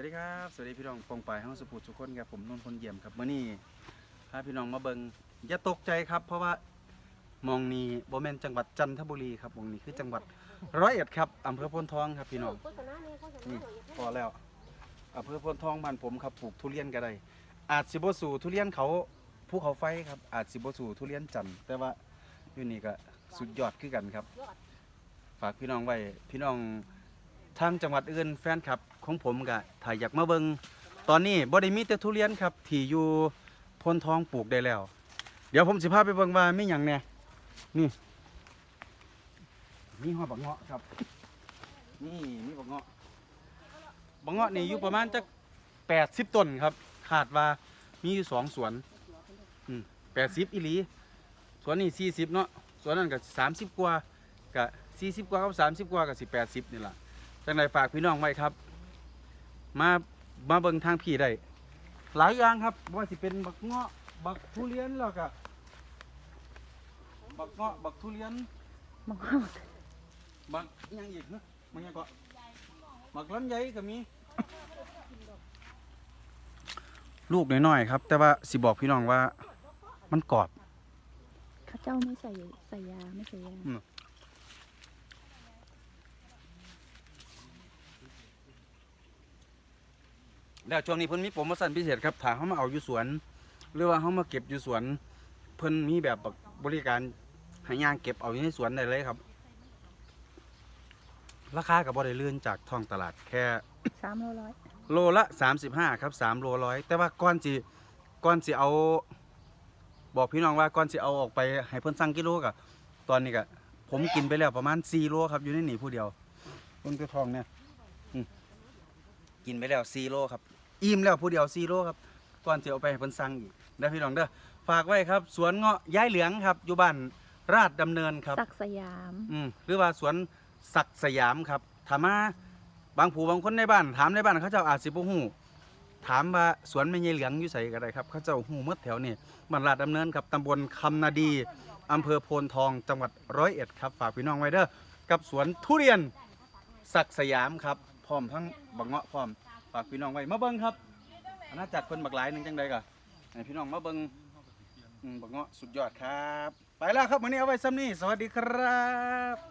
วัสดีครับ สวัสดีพี่น้องปองปายห้องสปูทุกคนครับผมนนท์พลเยี่ยมครับเมื่อนี้พาพี่น้องมาเบิงอย่าตกใจครับ เพราะว่ามองนี้บ่แม่นจังหวัดจันทบุรีครับมองนี้คือจังหวัดร้อยเอ็ดครับอำเภอโพนทองครับพี่น้องนี่ยโฆษณานี่หน่อยพอแล้วอำเภอโพนทองบ้านผมครับปลูกทุเรียนก็ได้อาจสิบสู่ทุเรียนเขาภูเขาไฟครับอาจสิบสู่ทุเรียนจันต์แต่ว่าอยู่นี่ก็สุดยอดคือกันครับ ฝากพี่น้องไว้พี่น้อง ทางจังหวัดอื่นแฟนคลับของผมก็ถ้าอยากมาเบิงตอนนี้บ่ได้มีแต่ทุเรียนครับที่อยู่พนทองปลูกได้แล้ว เดี๋ยวผมสิพาไปเบิงว่ามีหยังแน่นี่ มีหอบักเงาะครับ นี่มีบักเงาะบักเงาะนี่อยู่ประมาณจัก80ต้นครับคาดว่ามีอยู่สองสวนอืม80อีหลีสวนนี่40เนาะสวนนั้นก็30กว่าก็สี่สิบกว่ากับสามสิบกว่ากับสิบแปดสิบนี่แหละ จังไดฝากพี่น้องไว้ครับ มามาเบิ่งทางพี่ได้หลายอย่างครับบ่ว่าสิเป็นบักเงาะบักทุเรียนแล้วก็บักเงาะบักทุเรียนมังบักอิหยังอีกเนอะมันยังก็บักลำไยก็มี ลูกน้อยๆครับ แต่ว่าสิบอกพี่น้องว่า มันกรอบข้าเจ้าไม่ใส่ใส่ยาไม่ใส่ยา แล้วช่วงนี้เพิ่นมีโปรโมชั่นพิเศษครับถ้าเขามาเอาอยู่สวน หรือว่าเขามาเก็บอยู่สวน เพิ่นมีแบบบริการให้ย่างเก็บเอาอยู่ในสวนได้เลยครับ ราคากับบ่ได้เลื่อนจากท้องตลาดแค่ สามโลร้อยโลละ 35 ครับ3โลร้อยแต่ว่าก่อนสิก่อนสิเอา บอกพี่น้องว่าก่อนสิเอาออกไปให้เพิ่นสั่งกิโลกะตอนนี้ก็ผมกินไปแล้วประมาณ4โลครับอยู่ในนี่ผู้เดียวต้นกระทองเนี่ยอืมกินไปแล้ว4โลครับ อิ่มแล้วผู้เดียว4โลครับก่อนสิเอาไปให้เพิ่นสั่งอีกเด้อพี่น้องเด้อฝากไว้ครับสวนเงาะย้ายเหลืองครับ อยู่บ้านราชดำเนินครับ ศักดิ์สยาม อืมหรือว่าสวนศักดิ์สยามครับถามมาบางผู้บางคนในบ้าน ถามในบ้านเขาเจ้าอาจสิบ่ฮู้ถามว่าสวนแม่ใหญ่เหลืองอยู่ไสก็ได้ครับ เขาเจ้าฮู้หมดแถวนี้บ้านลาดดำเนินครับตำบลคำนาดีอำเภอโพนทองจังหวัดร้อยเอ็ดครับฝากพี่น้องไว้เด้อกับสวนทุเรียนศักดิ์สยามครับพร้อมทั้งบักเงาะพร้อม ฝากพี่น้องไว้มาเบิ้งครับอาณาจักรเพิ่นบักหลายหนึ่งจังใดก็ให้พี่น้องมาเบิ้งอืมบักเงาะสุดยอดครับ ไปแล้วครับวันนี้เอาไว้ซ้ำนี่สวัสดีครับ